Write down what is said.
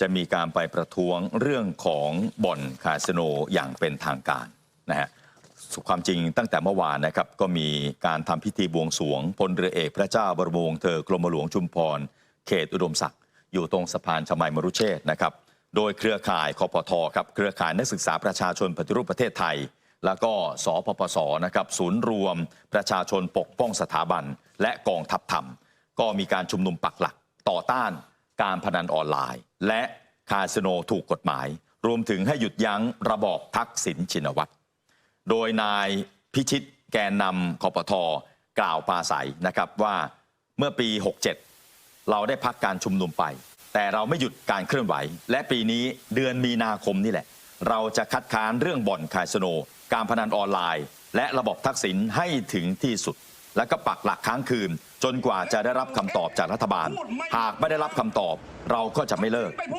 จะมีการไปประท้วงเรื่องของบ่อนคาสิโนอย่างเป็นทางการนะฮะความจริงตั้งแต่เมื่อวานนะครับก็มีการทำพิธีบวงสรวงพลเรือเอกพระเจ้าบรมวงศ์เธอกรมหลวงชุมพร เขตอุดมศักดิ์อยู่ตรงสะพานชมัยมรุเชษนะครับโดยเครือข่ายคอปทครับเครือข่ายนักศึกษาประชาชนปฏิรูปประเทศไทย แล้วก็สปปสนะครับศูนย์รวม ประชาชนปกป้องสถาบัน และกองทัพธรรม ก็มีการชุมนุมปักหลักต่อต้าน การพนันออนไลน์ และคาสิโนถูกกฎหมาย รวมถึงให้หยุดยั้งระบอบทักษิณชินวัตรโดยนายพิชิตแกนนำคอปทกล่าวปาศัยนะครับว่าเมื่อปี 67 เราได้พักการชุมนุมไป แต่เราไม่หยุดการเคลื่อนไหว และปีนี้เดือนมีนาคมนี่แหละ เราจะคัดค้านเรื่องบ่อนคาสิโน การพนันออนไลน์ และระบบทักษิณให้ถึงที่สุด และก็ปักหลักค้างคืน จนกว่าจะได้รับคำตอบจากรัฐบาล หากไม่ได้รับคำตอบเราก็จะไม่เลิก